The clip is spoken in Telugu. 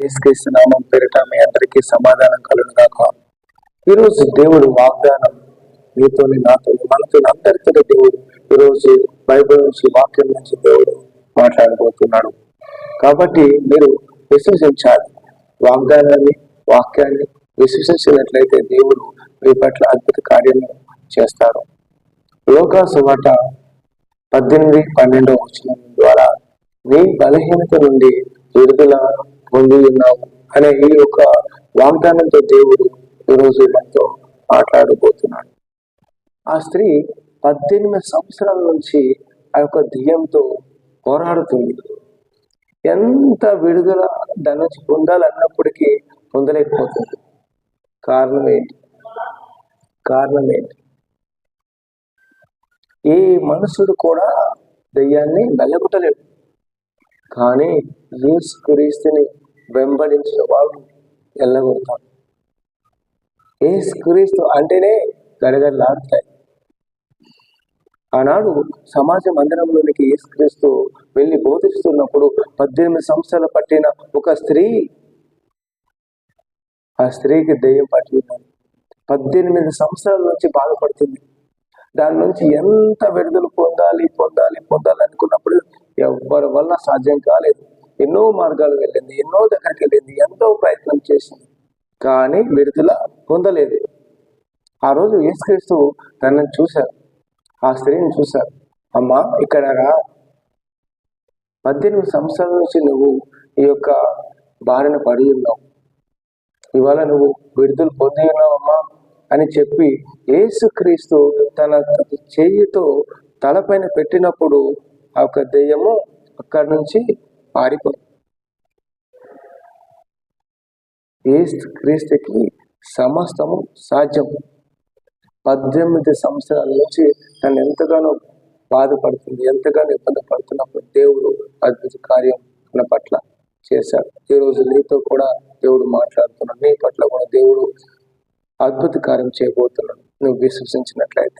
యేసుక్రీస్తు నామం పేరిట మీ అందరికీ సమాధానం కలుగు కాక ఈరోజు దేవుడు వాగ్దానం మీతో నాతో మనతో అందరితో దేవుడు ఈరోజు బైబిల్ నుంచి వాక్యం నుంచి దేవుడు మాట్లాడబోతున్నాడు. కాబట్టి మీరు విశ్వసించాలి. వాగ్దానాన్ని వాక్యాన్ని విశ్వసించినట్లయితే దేవుడు మీ పట్ల అద్భుత కార్యము చేస్తారు లోకాసువాట పద్దెనిమిది పన్నెండవ వచనం ద్వారా నీ బలహీనత నుండి విడుదల పొంది ఉన్నావు అనే ఈ యొక్క వాగ్దానంతో దేవుడు ఈరోజు మనతో మాట్లాడబోతున్నాడు. ఆ స్త్రీ పద్దెనిమిది సంవత్సరాల నుంచి ఆ యొక్క దెయ్యంతో పోరాడుతుంది. ఎంత విడుదల దాని నుంచి పొందాలన్నప్పటికీ పొందలేకపోతుంది. కారణం ఏంటి? కారణం ఏంటి? ఏ మనుషుడు కూడా దెయ్యాన్ని వెళ్ళగొట్టలేడు కానీ యేసు క్రీస్తుని వెంబడించిన వాడు వెళ్ళగొడతాడు ఏసుక్రీస్తు అంటేనే గడగడలాడుతాయి ఆనాడు సమాజ మందిరంలోనికి యేసుక్రీస్తు వెళ్ళి బోధిస్తున్నప్పుడు పద్దెనిమిది సంవత్సరాలు పట్టిన ఒక స్త్రీ ఆ స్త్రీకి దెయ్యం పట్టింది. పద్దెనిమిది సంవత్సరాల నుంచి బాధపడుతుంది. దాని నుంచి ఎంత విడుదల పొందాలి పొందాలి పొందాలి అనుకున్నప్పుడు ఎవరి వల్ల సాధ్యం కాలేదు. ఎన్నో మార్గాలు వెళ్ళింది ఎన్నో దగ్గరికి వెళ్ళింది ఎంతో ప్రయత్నం చేసింది కానీ విడుదల పొందలేదు. ఆ రోజు యేసుక్రీస్తు తనని చూశారు. ఆ స్త్రీని చూశారు. అమ్మా ఇక్కడ రా. పద్దెనిమిది సంవత్సరాల నుంచి నువ్వు ఈ యొక్క బారిన పడి ఉన్నావు. ఇవాళ నువ్వు విడుదల పొంది ఉన్నావమ్మా అని చెప్పి యేసుక్రీస్తు తన చెయ్యితో తలపైన పెట్టినప్పుడు ఆ యొక్క దెయ్యము అక్కడి నుంచి పారిపోయింది. యేసు క్రీస్తుకి సమస్తము సాధ్యం. పద్దెనిమిది సంవత్సరాల నుంచి తను ఎంతగానో బాధపడుతుంది ఎంతగానో ఇబ్బంది పడుతున్నప్పుడు దేవుడు అద్భుత కార్యం తన పట్ల చేశాడు. ఈ రోజు నీతో కూడా దేవుడు మాట్లాడుతున్నాడు. నీ పట్ల కూడా దేవుడు అద్భుత కార్యం చేయబోతున్నాడు. నువ్వు విశ్వసించినట్లయితే